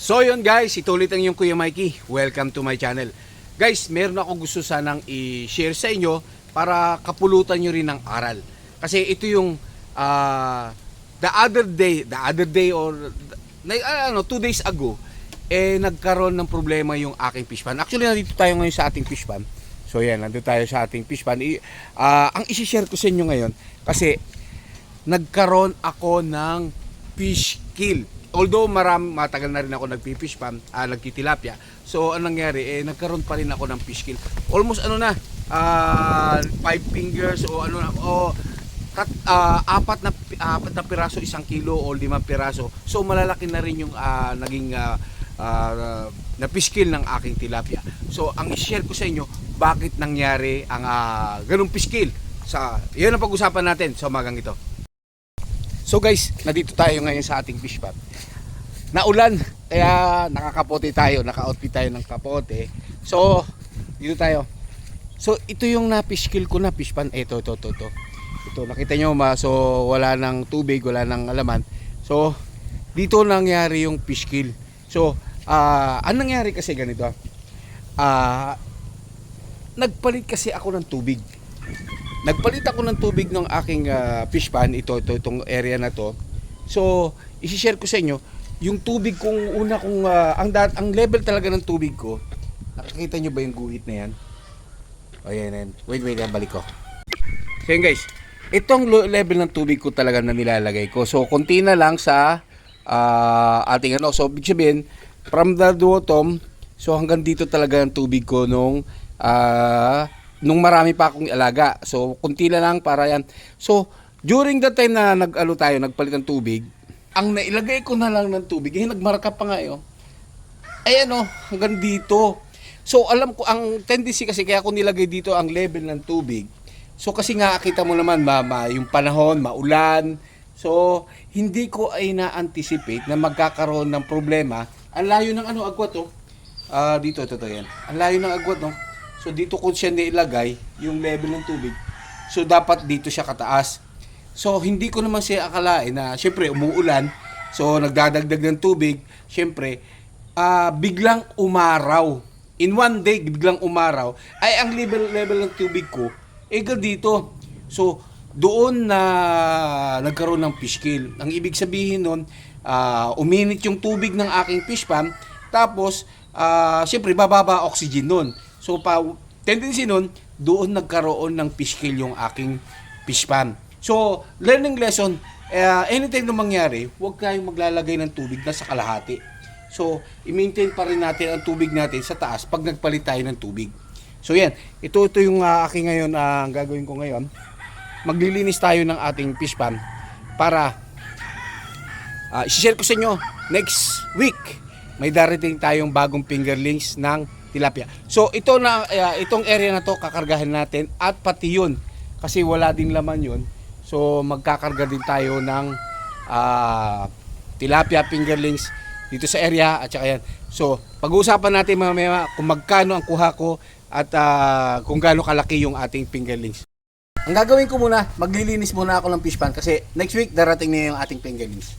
So yun guys, ito ulit ang yung Kuya Mikey. Welcome to my channel. Guys, meron ako gusto sanang i-share sa inyo para kapulutan nyo rin ng aral. Kasi ito yung ah, the other day, the other day or na, ano, two days ago, eh nagkaroon ng problema yung aking fish pan. Actually, nandito tayo ngayon sa ating fish pan. So yan, nandito tayo sa ating fish pan. I, ah, ang isi-share ko sa inyo ngayon, kasi nagkaroon ako ng fish kill. Although maram matagal na rin ako nagpi-fish pan, ah, nagtitilapia. So anong nangyari eh nagkaroon pa rin ako ng fish kill. Almost ano na ah, five fingers o ano na o kat, ah, apat na apat na piraso isang kilo o limang piraso. So malalaki na rin yung ah, naging ah, ah, na fish ng aking tilapia. So ang i-share ko sa inyo bakit nangyari ang ah, ganung fish sa 'yun ang pag-usapan natin sa umagang ito. So guys, nandito tayo ngayon sa ating fish pond. Naulan, kaya nakakapote tayo, naka-outfit tayo ng kapote. So, dito tayo. So, ito yung na-fish kill ko na fish pan. Ito, ito, ito, ito. Ito, nakita nyo ma, so wala ng tubig, wala ng alaman. So, dito nangyari yung fish kill. So, ah, ang nangyari kasi ganito. Ah, nagpalit kasi ako ng tubig. Nagpalit ako ng tubig ng aking ah, fish pan, ito, ito, itong area na to. So, isi-share ko sa inyo, yung tubig kong una kong, ah, ang, dat, ang level talaga ng tubig ko, nakikita nyo ba yung guhit na yan? O yan, yan. Wait, wait, yan, balik ko. So yun guys, itong level ng tubig ko talaga na nilalagay ko. So, konti na lang sa ah, ating ano. So, big sabihin, from the bottom, so hanggang dito talaga ang tubig ko nung ah, nung marami pa akong alaga. So, konti na lang para yan. So, during the time na nag-ano tayo, nagpalit ng tubig, ang nailagay ko na lang ng tubig, eh, nagmarka pa nga yun. Ay ano, hanggang dito. So, alam ko, ang tendency kasi kaya ko nilagay dito ang level ng tubig. So, kasi nga, kita mo naman, mama, yung panahon, maulan. So, hindi ko ay na-anticipate na magkakaroon ng problema. Ang layo ng ano, agwat, oh. Ah, dito, ito, ito, yan. Ang layo ng agwat, no? So, dito ko siya nilagay, yung level ng tubig. So, dapat dito siya kataas. So, hindi ko naman siya akalain na, syempre, umuulan. So, nagdadagdag ng tubig. Syempre, ah biglang umaraw. In one day, biglang umaraw. Ay, ang level, level ng tubig ko, eh, dito. So, doon na nagkaroon ng fish kill. Ang ibig sabihin nun, ah, uminit yung tubig ng aking fish pan. Tapos, ah, syempre, bababa oxygen nun. So, pa, tendency nun, doon nagkaroon ng fish kill yung aking fish pan. So, learning lesson, uh, anytime na mangyari, huwag tayong maglalagay ng tubig na sa kalahati. So, i-maintain pa rin natin ang tubig natin sa taas pag nagpalit tayo ng tubig. So, yan. Ito, ito yung uh, aking ngayon, ah, ang gagawin ko ngayon. Maglilinis tayo ng ating fish pan para uh, share ko sa inyo next week may darating tayong bagong fingerlings ng tilapia. So ito na uh, itong area na to kakargahan natin at pati yun kasi wala ding laman yun. So magkakarga din tayo ng ah, tilapia fingerlings dito sa area at saka yan. So pag-uusapan natin mamaya kung magkano ang kuha ko at ah, kung gaano kalaki yung ating fingerlings. Ang gagawin ko muna, maglilinis muna ako ng fish pan kasi next week darating na yung ating fingerlings.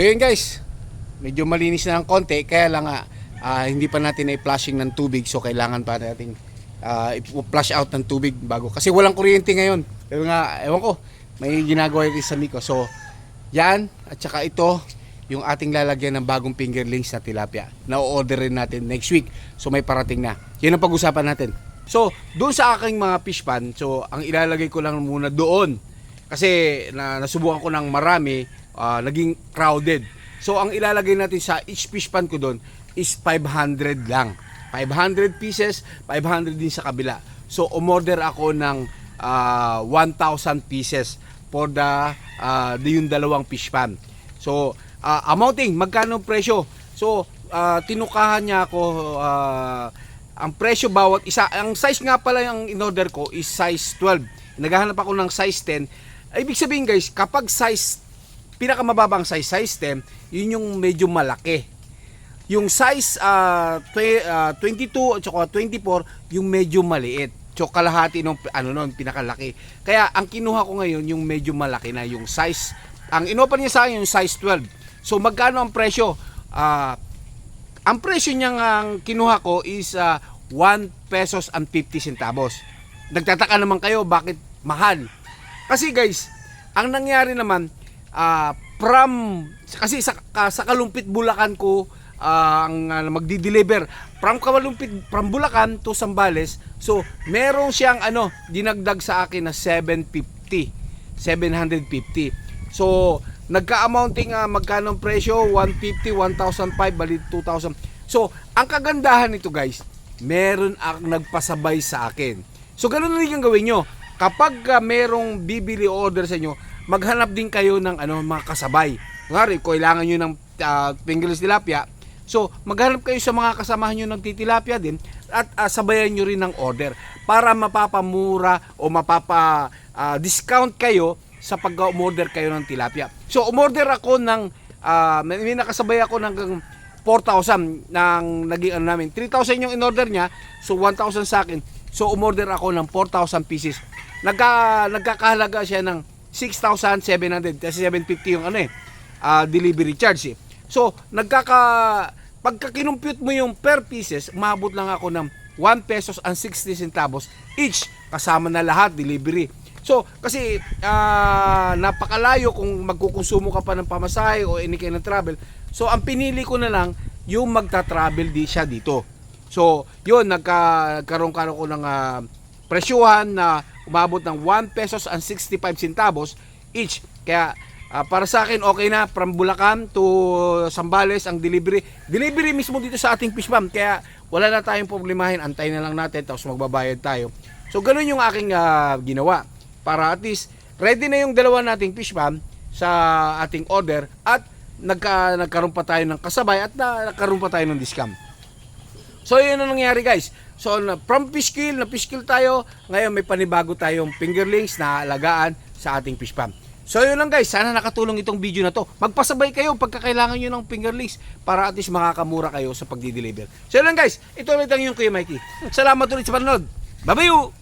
So yun guys, medyo malinis na ng konti, kaya lang nga ah, hindi pa natin na-flushing ng tubig so kailangan pa nating ah, i-flush out ng tubig bago. Kasi walang kuryente ngayon. Pero nga, ewan ko, may ginagawa rin sa Miko. So, yan, at saka ito, yung ating lalagyan ng bagong fingerlings na tilapia. Na-order rin natin next week. So may parating na. Yan ang pag-usapan natin. So, doon sa aking mga fish pan, so ang ilalagay ko lang muna doon kasi na, nasubukan ko ng marami, ah, naging crowded. So, ang ilalagay natin sa each fish pan ko doon is 500 lang. 500 pieces, 500 din sa kabila. So, umorder ako ng ah, 1,000 pieces for the, the yung dalawang fish pan. So, ah, amounting, magkano presyo? So, ah, tinukahan niya ako ah, ang presyo bawat isa. Ang size nga pala yung in-order ko is size 12. Naghahanap ako ng size 10. Ibig sabihin guys, kapag size pinakamababang size size 10, yun yung medyo malaki. Yung size ah, twe- ah, 22 at saka 24, yung medyo maliit. So kalahati nung ano noon pinakalaki. Kaya ang kinuha ko ngayon yung medyo malaki na yung size. Ang inopen niya sa akin yung size 12. So magkano ang presyo? Ah, ang presyo niyang ang kinuha ko is ah, 1 pesos and 50 centavos. Nagtataka naman kayo bakit mahal. Kasi guys, ang nangyari naman ah, from kasi sa, ka- sa Kalumpit Bulacan ko ah, ang ah, magdi-deliver from Kalumpit from Bulacan to Sambales. So, meron siyang ano, dinagdag sa akin na 750. 750. So, nagka-amounting uh, magkano ang presyo? 150, 1,005, bali 2,000. So, ang kagandahan nito guys, meron ang nagpasabay sa akin. So, ganun na rin yung gawin nyo. Kapag uh, merong bibili order sa inyo, maghanap din kayo ng ano, mga kasabay. Ngari, kailangan nyo ng uh, fingerless tilapia, So, maghanap kayo sa mga kasamahan nyo ng titilapia din at ah, sabayan nyo rin ng order para mapapamura o mapapa ah, discount kayo sa pag-order kayo ng tilapia. So, umorder ako ng ah, may, may nakasabay ako ng 4,000 ng naging ano namin. 3,000 yung in-order niya, so 1,000 sa akin. So, umorder ako ng 4,000 pieces. Nagka, nagkakahalaga siya ng 6,700 kasi 750 yung ano eh, ah, delivery charge eh. So, nagkaka pagka kinumpute mo yung per pieces, umabot lang ako ng 1 pesos and 60 centavos each kasama na lahat delivery. So, kasi ah, napakalayo kung magkukonsumo ka pa ng pamasahe o any kind of travel. So, ang pinili ko na lang yung magta-travel di siya dito. So, yun, nagka, nagkaroon ka ako ng ah, presyuhan na umabot ng 1 pesos and 65 centavos each. Kaya ah, para sa akin okay na from Bulacan to Sambales ang delivery. Delivery mismo dito sa ating fish farm. Kaya wala na tayong problemahin. Antayin na lang natin tapos magbabayad tayo. So ganun yung aking ah, ginawa. Para at least ready na yung dalawa nating fish farm sa ating order at nagka, nagkaroon pa tayo ng kasabay at na, nagkaroon pa tayo ng discount. So yun ang nangyari guys. So na, from fish kill, na fish kill tayo, ngayon may panibago tayong fingerlings na alagaan sa ating fish farm. So yun lang guys, sana nakatulong itong video na to. Magpasabay kayo pagka kailangan nyo ng fingerlings para at least makakamura kayo sa pagdi-deliver. So yun lang guys, ito ulit ang yung Kuya Mikey. Salamat ulit sa panonood. Bye-bye!